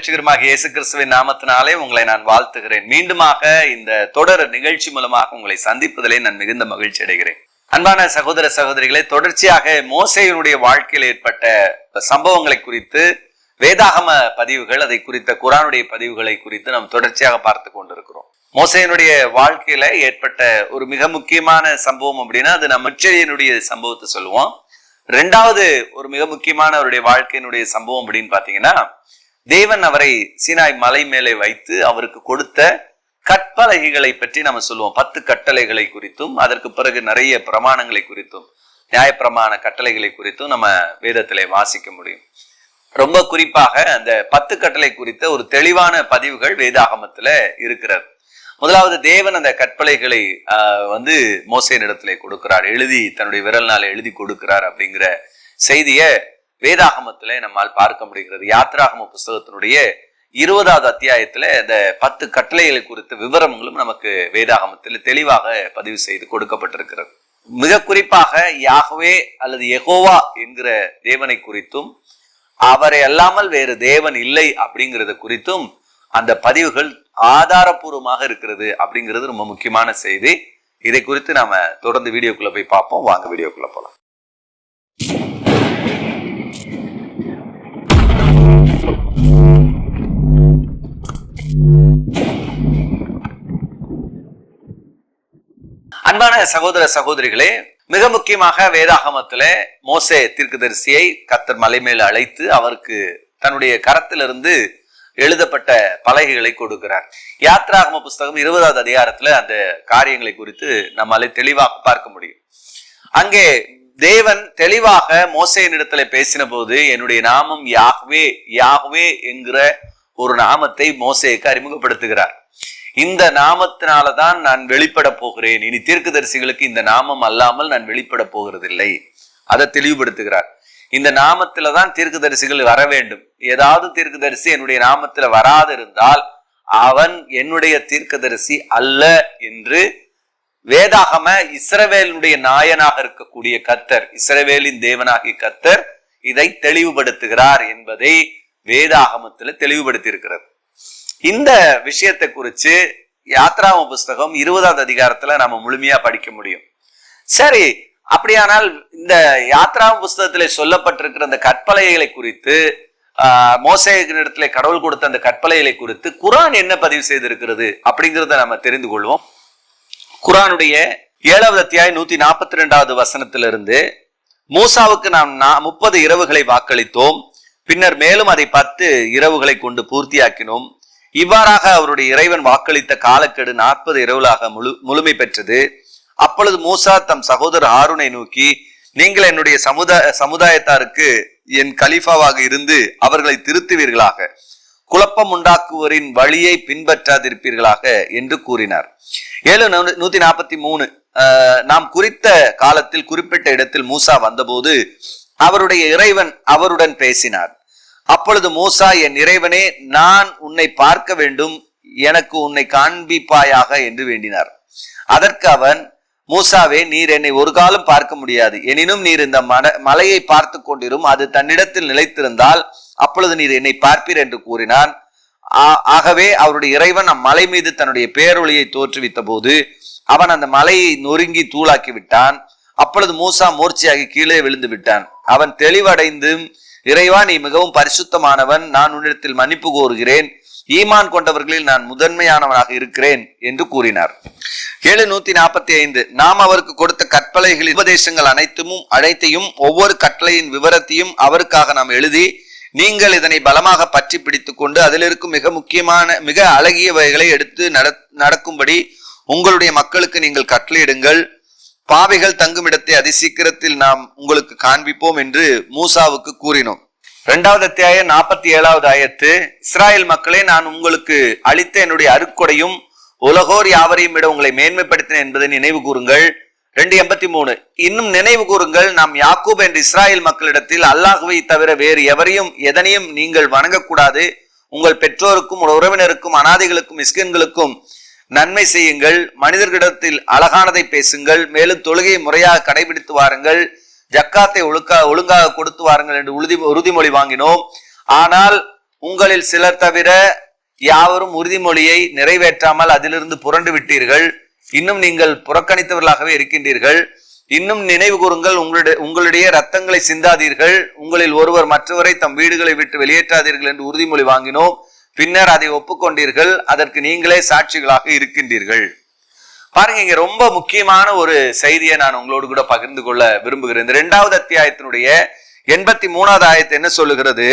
ஆண்டவரும் ரட்சகருமாக இயேசு கிறிஸ்துவின் நாமத்தினாலே உங்களை நான் வாழ்த்துகிறேன். மீண்டுமாக இந்த தொடர் நிகழ்ச்சி மூலமாக உங்களை சந்திப்பதிலே நான் மிகுந்த மகிழ்ச்சி அடைகிறேன். அன்பான சகோதர சகோதரிகளை தொடர்ச்சியாக மோசையினுடைய வாழ்க்கையில் ஏற்பட்ட சம்பவங்களை குறித்து வேதாகம பதிவுகள் அதை குறித்த குரானுடைய பதிவுகளை குறித்து நாம் தொடர்ச்சியாக பார்த்து கொண்டிருக்கிறோம். மோசையினுடைய வாழ்க்கையில ஏற்பட்ட ஒரு மிக முக்கியமான சம்பவம் அப்படின்னா அது நம்ம மிச்சையனுடைய சம்பவத்தை சொல்லுவோம். ரெண்டாவது ஒரு மிக முக்கியமான அவருடைய வாழ்க்கையினுடைய சம்பவம் அப்படின்னு பாத்தீங்கன்னா தேவன் அவரை சீனாய் மலை மேலே வைத்து அவருக்கு கொடுத்த கற்பலகைகளை பற்றி நம்ம சொல்லுவோம். பத்து கட்டளைகளை குறித்தும் அதற்கு பிறகு நிறைய பிரமாணங்களை குறித்தும் நியாயப்பிரமாண கட்டளைகளை குறித்தும் நம்ம வேதத்திலே வாசிக்க முடியும். ரொம்ப குறிப்பாக அந்த பத்து கட்டளை குறித்த ஒரு தெளிவான பதிவுகள் வேதாகமத்துல இருக்கிறது. முதலாவது தேவன் அந்த கற்பலைகளை ஆஹ், வந்து மோசையின் இடத்துல கொடுக்கிறார். எழுதி தன்னுடைய விரல்னால எழுதி கொடுக்கிறார் அப்படிங்கிற செய்திய வேதாகமத்துல நம்மால் பார்க்க முடிகிறது. யாத்ராகம புஸ்தகத்தினுடைய இருபதாவது அத்தியாயத்துல இந்த பத்து கட்டளைகளை குறித்த விவரங்களும் நமக்கு வேதாகமத்தில் தெளிவாக பதிவு செய்து கொடுக்கப்பட்டிருக்கிறது. மிக குறிப்பாக யாகவே அல்லது எகோவா என்கிற தேவனை குறித்தும் அவரை அல்லாமல் வேறு தேவன் இல்லை அப்படிங்கிறத குறித்தும் அந்த பதிவுகள் ஆதாரபூர்வமாக இருக்கிறது அப்படிங்கிறது ரொம்ப முக்கியமான செய்தி. இதை குறித்து நாம தொடர்ந்து வீடியோக்குள்ள போய் பார்ப்போம். வாங்க வீடியோக்குள்ள போலாம். சகோதர சகோதரிகளே மிக முக்கியமாக வேதாகமத்துல மோசே தீர்க்கதரிசியை கத்தர் மலை மேல் அழைத்து அவருக்கு தன்னுடைய கரத்திலிருந்து எழுதப்பட்ட பலகைகளை கொடுக்கிறார். யாத்ராகம புஸ்தகம் இருபதாவது அதிகாரத்துல அந்த காரியங்களை குறித்து நம்மாலே தெளிவாக பார்க்க முடியும். அங்கே தேவன் தெளிவாக மோசையின் இடத்துல பேசின போது என்னுடைய நாமம் யாஹ்வே யாஹ்வே என்கிற ஒரு நாமத்தை மோசேக்கு அறிமுகப்படுத்துகிறார். இந்த நாமத்தினாலதான் நான் வெளிப்பட போகிறேன். இனி தீர்க்கதரிசிகளுக்கு இந்த நாமம் அல்லாமல் நான் வெளிப்பட போகிறதில்லை. அதை தெளிவுபடுத்துகிறார். இந்த நாமத்துல தான் தீர்க்கதரிசிகள் வர வேண்டும். ஏதாவது தீர்க்கதரிசி என்னுடைய நாமத்துல வராது இருந்தால் அவன் என்னுடைய தீர்க்கதரிசி அல்ல என்று வேதாகம இஸ்ரவேலுடைய நாயனாக இருக்கக்கூடிய கத்தர் இஸ்ரவேலின் தேவனாகிய கத்தர் இதை தெளிவுபடுத்துகிறார் என்பதை வேதாகமத்துல தெளிவுபடுத்தி இருக்கிறது இந்த விஷயத்தை குறித்து யாத்ராம புஸ்தகம் இருபதாவது அதிகாரத்துல நம்ம முழுமையா படிக்க முடியும். சரி அப்படியானால் இந்த யாத்ராம புஸ்தகத்திலே சொல்லப்பட்டிருக்கிற அந்த கற்பலைகளை குறித்து ஆஹ் கடவுள் கொடுத்த அந்த கற்பலைகளை குறித்து குரான் என்ன பதிவு செய்திருக்கிறது அப்படிங்கிறத நம்ம தெரிந்து கொள்வோம். குரானுடைய ஏழாவது அத்தியாயம் நூத்தி நாற்பத்தி ரெண்டாவது வசனத்திலிருந்து மூசாவுக்கு நாம் நான் முப்பது இரவுகளை வாக்களித்தோம். பின்னர் மேலும் அதை பத்து இரவுகளை கொண்டு பூர்த்தியாக்கினோம். இவ்வாறாக அவருடைய இறைவன் வாக்களித்த காலக்கெடு நாற்பது இரவுகளாக முழு முழுமை பெற்றது. அப்பொழுது மூசா தம் சகோதரர் ஆருனை நோக்கி நீங்கள் என்னுடைய சமுதாய சமுதாயத்தாருக்கு என் கலீஃபாவாக இருந்து அவர்களை திருத்துவீர்களாக. குழப்பம் உண்டாக்குவோரின் வழியை பின்பற்றாதிருப்பீர்களாக என்று கூறினார். ஏழு நூ- நூத்தி நாற்பத்தி மூணு ஆஹ், நாம் குறித்த காலத்தில் குறிப்பிட்ட இடத்தில் மூசா வந்தபோது அவருடைய இறைவன் அவருடன் பேசினார். அப்பொழுது மூசா என் இறைவனே நான் உன்னை பார்க்க வேண்டும். எனக்கு உன்னை காண்பிப்பாயாக என்று வேண்டினார். அதற்கு அவன் மூசாவே நீர் என்னை ஒரு காலம் பார்க்க முடியாது. எனினும் நீர் இந்த மன மலையை பார்த்து கொண்டிரும். அது தன்னிடத்தில் நிலைத்திருந்தால் அப்பொழுது நீர் என்னை பார்ப்பீர் என்று கூறினான். ஆ- ஆகவே அவருடைய இறைவன் அம்மலை மீது தன்னுடைய பேரொழியை தோற்றுவித்த போது அவன் அந்த மலையை நொறுங்கி தூளாக்கி விட்டான். அப்பொழுது மூசா மூர்ச்சியாகி கீழே விழுந்து விட்டான். அவன் தெளிவடைந்தும் இறைவா நீ மிகவும் பரிசுத்தமானவன். நான் உன்னிடத்தில் மன்னிப்பு கோருகிறேன். ஈமான் கொண்டவர்களில் நான் முதன்மையானவனாக இருக்கிறேன் என்று கூறினார். ஏழு நூத்தி நாற்பத்தி ஐந்து நாம் அவருக்கு கொடுத்த கற்பலைகளின் உபதேசங்கள் அனைத்தும் அனைத்தையும் ஒவ்வொரு கட்டளையின் விவரத்தையும் அவருக்காக நாம் எழுதி நீங்கள் இதனை பலமாக பற்றி பிடித்து கொண்டு அதில் இருக்கும் மிக முக்கியமான மிக அழகியவைகளை எடுத்து நட நடக்கும்படி உங்களுடைய மக்களுக்கு நீங்கள் கட்டளையிடுங்கள். பாவைகள் தங்குமிடத்தை அதிசீக்கிரத்தில் நாம் உங்களுக்கு காண்பிப்போம் என்று மூசாவுக்கு கூறினோம். இரண்டாவது அத்தியாயம் நாற்பத்தி ஏழாவது ஆயத்து இஸ்ராயல் மக்களே நான் உங்களுக்கு அளித்த என்னுடைய அருக்கொடையும் உலகோர் யாவரையும் விட உங்களை மேன்மைப்படுத்தினேன் என்பதை நினைவு கூறுங்கள். ரெண்டு எண்பத்தி மூணு இன்னும் நினைவு கூறுங்கள் நாம் யாக்கூப் என்ற இஸ்ராயல் மக்களிடத்தில் அல்லாஹுவை தவிர வேறு எவரையும் எதனையும் நீங்கள் வணங்கக்கூடாது. உங்கள் பெற்றோருக்கும் உங்கள் உறவினருக்கும் அனாதைகளுக்கும் மிஸ்கின்களுக்கும் நன்மை செய்யுங்கள் மனிதர்களிடத்தில் அழகானதை பேசுங்கள் மேலும் தொழுகையை முறையாக கடைபிடித்து வாருங்கள் ஜக்காத்தை ஒழுக்கா ஒழுங்காக கொடுத்து வாருங்கள் என்று உறுதி உறுதிமொழி வாங்கினோம். ஆனால் உங்களில் சிலர் தவிர யாவரும் உறுதிமொழியை நிறைவேற்றாமல் அதிலிருந்து புரண்டு விட்டீர்கள். இன்னும் நீங்கள் புறக்கணித்தவர்களாகவே இருக்கின்றீர்கள். இன்னும் நினைவு கூறுங்கள் உங்களுடைய உங்களுடைய ரத்தங்களை சிந்தாதீர்கள். உங்களில் ஒருவர் மற்றவரை தம் வீடுகளை விட்டு வெளியேற்றாதீர்கள் என்று உறுதிமொழி வாங்கினோம். பின்னர் அதை ஒப்புக்கொண்டீர்கள் அதற்கு நீங்களே சாட்சிகளாக இருக்கின்றீர்கள். பாருங்க இங்க ரொம்ப முக்கியமான ஒரு செய்தியை நான் உங்களோடு கூட பகிர்ந்து கொள்ள விரும்புகிறேன். இந்த இரண்டாவது அத்தியாயத்தினுடைய எண்பத்தி மூணாவது ஆயத்தை என்ன சொல்லுகிறது?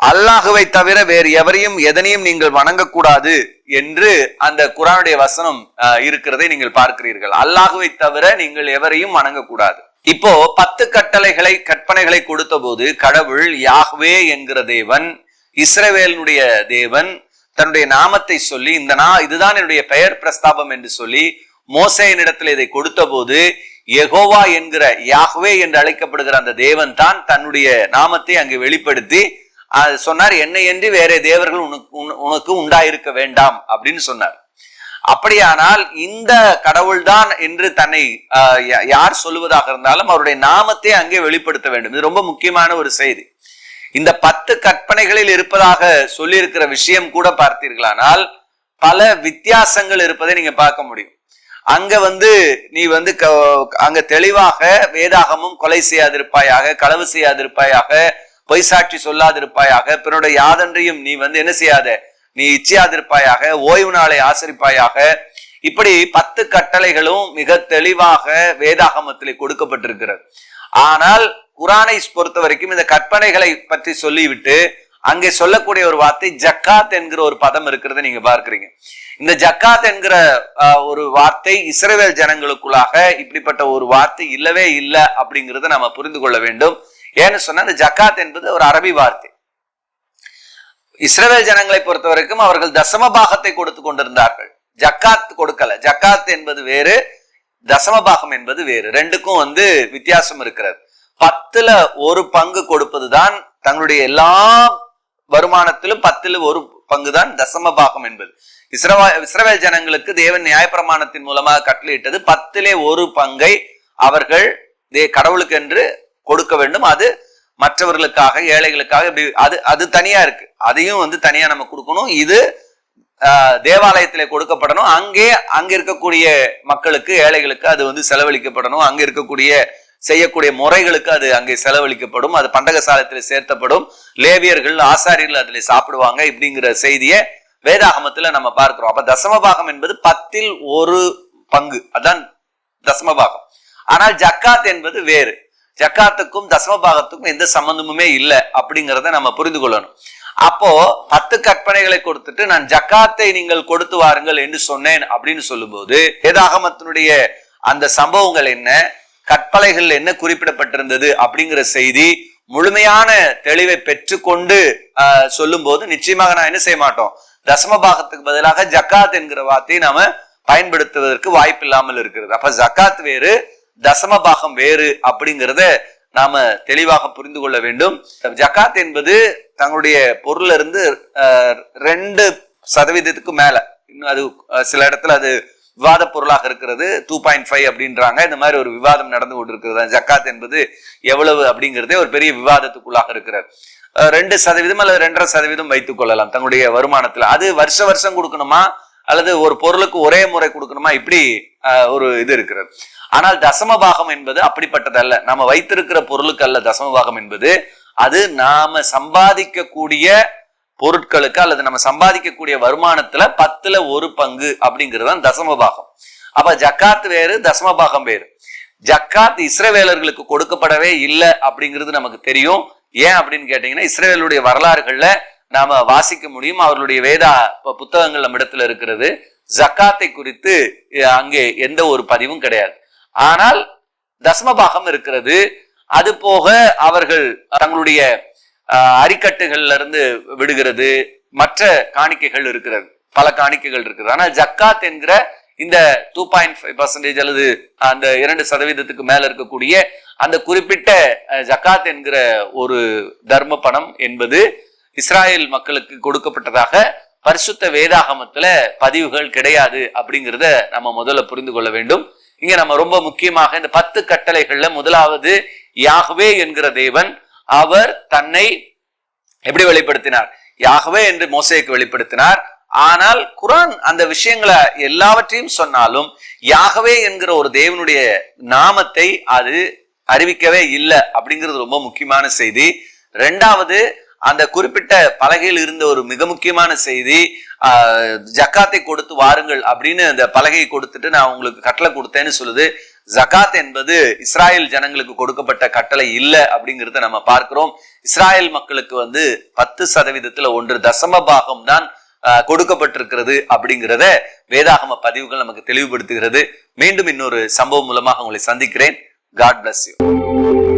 அல்லாஹுவை தவிர வேறு எவரையும் எதனையும் நீங்கள் வணங்கக்கூடாது என்று அந்த குரானுடைய வசனம் அஹ், இருக்கிறதை நீங்கள் பார்க்கிறீர்கள். அல்லாஹுவை தவிர நீங்கள் எவரையும் வணங்கக்கூடாது. இப்போ பத்து கட்டளைகளை கற்பனைகளை கொடுத்த போது கடவுள் யாஹ்வே என்கிற தேவன் இஸ்ரவேலனுடைய தேவன் தன்னுடைய நாமத்தை சொல்லி இந்த நா இதுதான் என்னுடைய பெயர் பிரஸ்தாபம் என்று சொல்லி மோசையனிடத்தில் இதை கொடுத்த போது எகோவா என்கிற யாஹ்வே என்று அழைக்கப்படுகிற அந்த தேவன் தான் தன்னுடைய நாமத்தை அங்கு வெளிப்படுத்தி சொன்னார் என்னை என்று வேற தேவர்கள் உனக்கு உனக்கு உண்டாயிருக்க வேண்டாம் அப்படின்னு சொன்னார். அப்படியானால் இந்த கடவுள்தான் என்று தன்னை யா- யார் சொல்லுவதாக இருந்தாலும் அவருடைய நாமத்தை அங்கே வெளிப்படுத்த வேண்டும். இது ரொம்ப முக்கியமான ஒரு செய்தி. இந்த பத்து கற்பனைகளில் இருப்பதாக சொல்லியிருக்கிற விஷயம் கூட பார்த்தீர்களானால் பல வித்தியாசங்கள் இருப்பதை நீங்க பார்க்க முடியும். அங்க வந்து நீ வந்து க- அங்க தெளிவாக வேதாகமும் கொலை செய்யாதிருப்பாயாக களவு செய்யாதிருப்பாயாக பொய்சாட்சி சொல்லாதிருப்பாயாக பிறனுடைய யாதன்றையும் நீ வந்து என்ன செய்யாத நீ இச்சையாதிருப்பாயாக ஓய்வு நாளை ஆசரிப்பாயாக இப்படி பத்து கட்டளைகளும் மிக தெளிவாக வேதாகமத்திலே கொடுக்கப்பட்டிருக்கிறது. ஆனால் குரானை பொறுத்த வரைக்கும் இந்த கற்பனைகளை பற்றி சொல்லிவிட்டு அங்கே சொல்லக்கூடிய ஒரு வார்த்தை ஜக்காத் என்கிற ஒரு பதம் இருக்கிறத நீங்க பார்க்கிறீங்க. இந்த ஜக்காத் என்கிற ஆஹ், ஒரு வார்த்தை இஸ்ரேவேல் ஜனங்களுக்குள்ளாக இப்படிப்பட்ட ஒரு வார்த்தை இல்லவே இல்லை அப்படிங்கிறத நம்ம புரிந்து கொள்ள வேண்டும். ஏன்னு சொன்னா இந்த ஜக்காத் என்பது ஒரு அரபி வார்த்தை. இஸ்ரேவேல் ஜனங்களை பொறுத்த வரைக்கும் அவர்கள் தசம பாகத்தை கொடுத்து கொண்டிருந்தார்கள். ஜக்காத் கொடுக்கல. ஜக்காத் என்பது வேறு தசம பாகம் என்பது வேறு. ரெண்டுக்கும் வந்து வித்தியாசம் இருக்கிறது. பத்துல ஒரு பங்கு கொடுப்பதுதான் தங்களுடைய எல்லா வருமானத்திலும் பத்துல ஒரு பங்கு தான் தசம பாகம் என்பது. இஸ்ரவா இஸ்ரவேல் ஜனங்களுக்கு தேவன் நியாயப்பிரமாணத்தின் மூலமாக கட்டளையிட்டது பத்திலே ஒரு பங்கை அவர்கள் தே கடவுளுக்கு என்று கொடுக்க வேண்டும். அது மற்றவர்களுக்காக ஏழைகளுக்காக இப்படி அது அது தனியா இருக்கு. அதையும் வந்து தனியா நம்ம கொடுக்கணும். இது ஆஹ், தேவாலயத்திலே கொடுக்கப்படணும். அங்கே அங்க இருக்கக்கூடிய மக்களுக்கு ஏழைகளுக்கு அது வந்து செலவழிக்கப்படணும். அங்க இருக்கக்கூடிய செய்யக்கூடிய முறைகளுக்கு அது அங்கே செலவழிக்கப்படும். அது பண்டக சாலத்தில் சேர்த்தப்படும். லேவியர்கள் ஆசாரியர்கள் அதில் சாப்பிடுவாங்க இப்படிங்கிற செய்தியை வேதாகமத்துல நம்ம பார்க்கிறோம். அப்ப தசமபாகம் என்பது பத்தில் ஒரு பங்கு. அதான் தசமபாகம். ஆனால் ஜக்காத் என்பது வேறு. ஜக்காத்துக்கும் தசமபாகத்துக்கும் எந்த சம்பந்தமுமே இல்லை அப்படிங்கிறத நம்ம புரிந்து கொள்ளணும். அப்போ பத்து கற்பனைகளை கொடுத்துட்டு நான் ஜக்காத்தை நீங்கள் கொடுத்து வாருங்கள் என்று சொன்னேன் அப்படின்னு சொல்லும்போது வேதாகமத்தினுடைய அந்த சம்பவங்கள் என்ன? கற்பலைகள் என்ன குறிப்பிடப்பட்டிருந்தது அப்படிங்கிற செய்தி முழுமையான தெளிவை பெற்றுக்கொண்டு சொல்லும் சொல்லும்போது நிச்சயமாக நான் என்ன செய்ய மாட்டோம்? தசமபாகத்துக்கு பதிலாக ஜக்காத் என்கிற வார்த்தையை நாம பயன்படுத்துவதற்கு வாய்ப்பு இல்லாமல் இருக்கிறது. அப்ப ஜக்காத் வேறு தசமபாகம் வேறு அப்படிங்கிறத நாம தெளிவாக புரிந்து கொள்ள வேண்டும். ஜக்காத் என்பது தங்களுடைய பொருள் இருந்து ரெண்டு சதவீதத்துக்கு மேல. இன்னும் அது சில இடத்துல அது விவாத பொருளாக இருக்கிறது. டூ பாயிண்ட் ஃபைவ் அப்படின்றாங்க. இந்த மாதிரி ஒரு விவாதம் நடந்து கொண்டிருக்கிறது? ஜக்காத் என்பது எவ்வளவு அப்படிங்கிறதே ஒரு பெரிய விவாதத்துக்குள்ளாக இருக்கிறது ரெண்டு சதவீதம் அல்லது ரெண்டரை சதவீதம் வைத்துக் கொள்ளலாம் தங்களுடைய வருமானத்துல. அது வருஷ வருஷம் கொடுக்கணுமா? அல்லது ஒரு பொருளுக்கு ஒரே முறை கொடுக்கணுமா? இப்படி ஒரு இது இருக்கிறது. ஆனால் தசம பாகம் என்பது அப்படிப்பட்டதல்ல. நம்ம வைத்திருக்கிற பொருளுக்கு அல்ல தசம பாகம் என்பது. அது நாம சம்பாதிக்கக்கூடிய பொருட்களுக்கு அல்லது நம்ம சம்பாதிக்கக்கூடிய வருமானத்துல பத்துல ஒரு பங்கு அப்படிங்கிறது தான் தசமபாகம். அப்ப ஜக்காத் வேறு தசமபாகம் வேறு. ஜக்காத் இஸ்ரவேலர்களுக்கு கொடுக்கப்படவே இல்லை அப்படிங்கிறது நமக்கு தெரியும். ஏன் அப்படின்னு கேட்டீங்கன்னா இஸ்ரேவேலுடைய வரலாறுகள்ல நாம வாசிக்க முடியும். அவர்களுடைய வேதா புத்தகங்கள் நம்ம இடத்துல இருக்கிறது. ஜக்காத்தை குறித்து அங்கே எந்த ஒரு பதிவும் கிடையாது. ஆனால் தசமபாகம் இருக்கிறது. அது போக அவர்கள் தங்களுடைய அரிக்கட்டுகள்ல இருந்து விடுகிறது. மற்ற காணிக்கைகள் இருக்கிறது. பல காணிக்கைகள் இருக்கிறது ஆனால் ஜக்காத் என்கிற இந்த டூ பாயிண்ட் ஃபைவ் பர்சன்டேஜ் அல்லது அந்த இரண்டு சதவீதத்துக்கு மேல இருக்கக்கூடிய அந்த குறிப்பிட்ட ஜக்காத் என்கிற ஒரு தர்ம பணம் என்பது இஸ்ராயல் மக்களுக்கு கொடுக்கப்பட்டதாக பரிசுத்த வேதாகமத்துல பதிவுகள் கிடையாது அப்படிங்கிறத நம்ம முதல்ல புரிந்து கொள்ள வேண்டும். இங்க நம்ம ரொம்ப முக்கியமாக இந்த பத்து கட்டளைகள்ல முதலாவது யாகவே என்கிற தேவன் அவர் தன்னை எப்படி வெளிப்படுத்தினார்? யாகவே என்று மோசேக்கு வெளிப்படுத்தினார். ஆனால் குரான் அந்த விஷயங்களை எல்லாவற்றையும் சொன்னாலும் யாகவே என்கிற ஒரு தேவனுடைய நாமத்தை அது அறிவிக்கவே இல்லை அப்படிங்கிறது ரொம்ப முக்கியமான செய்தி. ரெண்டாவது அந்த குறிப்பிட்ட பலகையில் இருந்த ஒரு மிக முக்கியமான செய்தி ஆஹ், ஜக்காத்தை கொடுத்து வாருங்கள் அப்படின்னு அந்த பலகையை கொடுத்துட்டு நான் உங்களுக்கு கட்டளை கொடுத்தேன்னு சொல்லுது. ஜகாத் என்பது இஸ்ராயல் ஜனங்களுக்கு கொடுக்கப்பட்ட கட்டளை இல்லை அப்படிங்கிறத நம்ம பார்க்கிறோம். இஸ்ராயல் மக்களுக்கு வந்து பத்து சதவீதத்துல ஒன்று தசம பாகம் தான் ஆஹ், கொடுக்கப்பட்டிருக்கிறது அப்படிங்கிறத வேதாகம பதிவுகள் நமக்கு தெளிவுபடுத்துகிறது. மீண்டும் இன்னொரு சம்பவம் மூலமாக உங்களை சந்திக்கிறேன். God bless you